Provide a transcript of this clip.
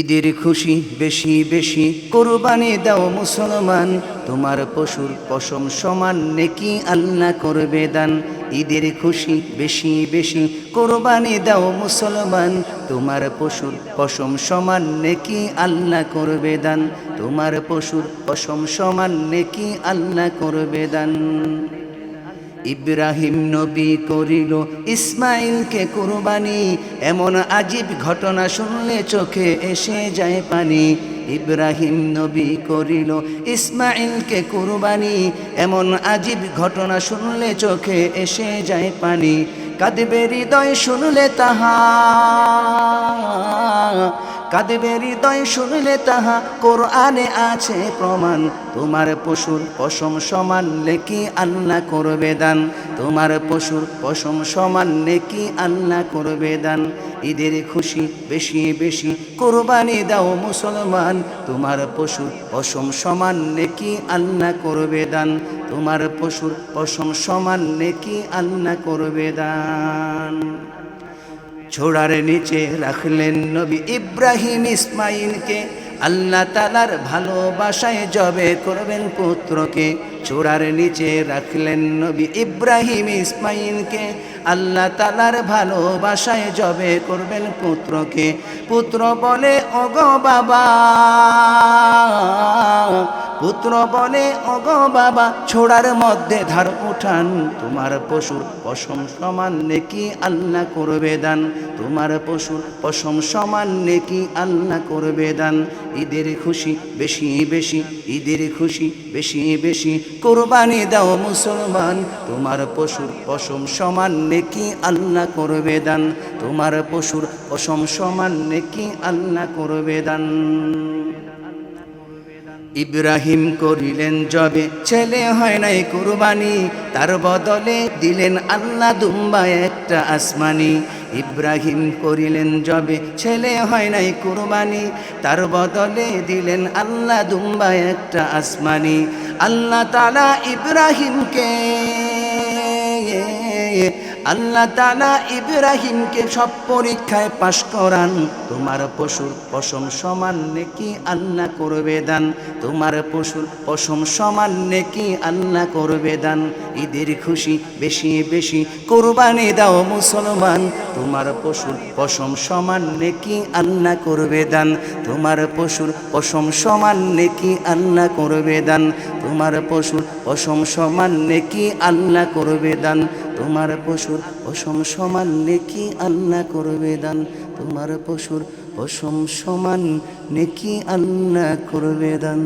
ঈদের খুশি বেশি বেশি কোরবানি দাও মুসলমান। তোমার পশুর পশম সমান নেকি আল্লাহ করবে দান। ঈদের খুশি বেশি বেশি কোরবানি দাও মুসলমান। তোমার পশুর পশম সমান নেকি আল্লাহ করবে দান। তোমার পশুর পশম সমান নেকি আল্লাহ করবে দান। ইব্রাহিম নবী করিল, ইসমাইলকে কুরবানি। এমন আজীব ঘটনা শুনলে চোখে এসে যায় পানি। ইব্রাহিম নবী করিল, ইসমাইলকে কুরবানি। এমন আজীব ঘটনা শুনলে চোখে এসে যায় পানি। কাঁদবে হৃদয় শুনলে তাহা কাঁদবে হৃদয় শুনলে তাহা, কোরআনে আছে প্রমাণ। তোমার পশুর পশম সমান লেকি আল্লাহ করবে দান। তোমার পশুর পশম সমান নেকি আল্লাহ করবে দান। ঈদের খুশি বেশি বেশি কোরবানি দাও মুসলমান। তোমার পশুর পশম সমান নেকি আল্লাহ করবে দান। তোমার পশুর পশম সমান নেকি আল্লাহ করবে দান। ছোড়ার নিচে রাখলেন নবী ইব্রাহিম ইসমাইলকে আল্লাহ তালার ভালোবাসায় জবে করবেন পুত্রকে। চোরার নিচে রাখলেন নবী ইব্রাহিম ইসমাইলকে আল্লাহ তালার ভালোবাসায় জবে করবেন পুত্রকে। পুত্র বলে, ওগো বাবা পুত্র বলে অগ বাবা, ছোড়ার মধ্যে ধার উঠান। তোমার পশুর পশম সমান নেকি আল্লাহ করবে দান। তোমার পশুর পশম সমান নেকি আল্লাহ করবে দান। ঈদের খুশি বেশি বেশি, ঈদের খুশি বেশি বেশি, কোরবানি দাও মুসলমান। তোমার পশুর পশম সমান নেকি আল্লাহ করবে দান। তোমার পশুর পশম সমান নেকি আল্লাহ করবে দান। ইব্রাহিম করিলেন জবে। ছেলে হয় নাই কুরবানি, তার বদলে দিলেন আল্লাহ দুম্বা একটা আসমানি। ইব্রাহিম করিলেন জবে, ছেলে হয় নাই কুরবানি, তার বদলে দিলেন আল্লাহ দুম্বা একটা আসমানি। আল্লাহ তালা ইব্রাহিমকে আল্লাহ তালা ইব্রাহিমকে সব পরীক্ষায় পাশ করান। তোমার পশুর পশম সমান নেকি আল্লাহ করবে দান। তোমার পশুর পশম সমান নেকি আল্লাহ করবে দান। ঈদের খুশি বেশি বেশি কোরবানি দাও মুসলমান। তোমার পশুর পশম সমান নেকি আল্লাহ করবে দান। তোমার পশুর পশম সমান নেকি আল্লাহ করবে দান। তোমার পশুর পশম সমান নেকি আল্লাহ করবে দান। তোমার পশুর পশম সমান নেকি আল্লাহ করবে দান। তোমার পশুর পশম সমান নেকি আল্লাহ করবে দান।